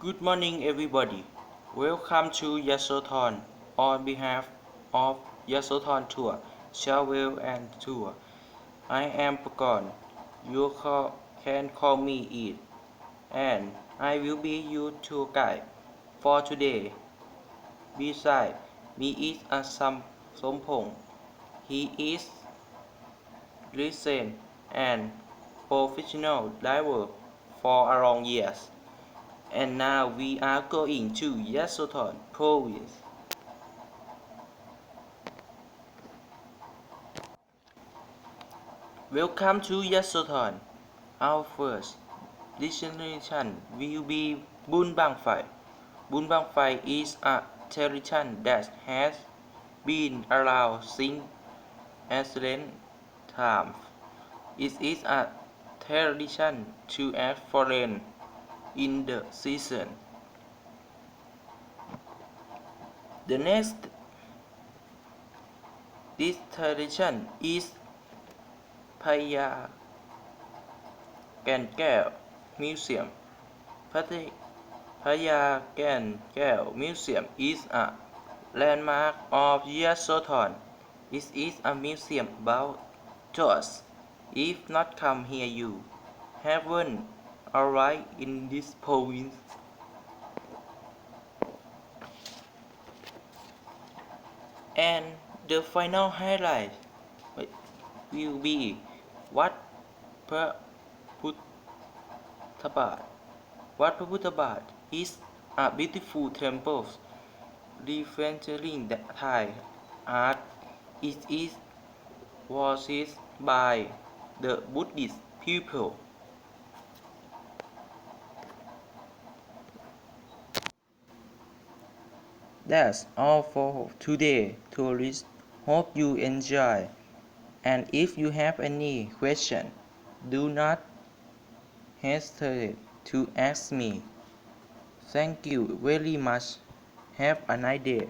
Good morning, everybody. Welcome to Yasothon. On behalf of Yasothon Tour, Travel and Tour, I am Pagon. You call, can call me Eid, and I will be your tour guide for today. Beside me is a Sam Sompong. He is recent and professional diver for a long years. And now we are going to Yasothon province. Welcome to Yasothon. Our first destination will be Bun Bang Phai. Bun Bang Phai is a tradition that has been around since ancient times. It is a tradition to act foreign in the season. The next distillation is Paya Gangal Museum. Paya Gangal Museum is a landmark of Yasothon. It is a museum about tourists. If not come here, you haven't arrived in this province. And the final highlight will be วัดพระพุทธบาท วัดพระพุทธบาท is a beautiful temple representing the Thai art. It is worshipped by the Buddhist people. That's all for today, tourists. Hope you enjoy. And if you have any question, do not hesitate to ask me. Thank you very much. Have a nice day.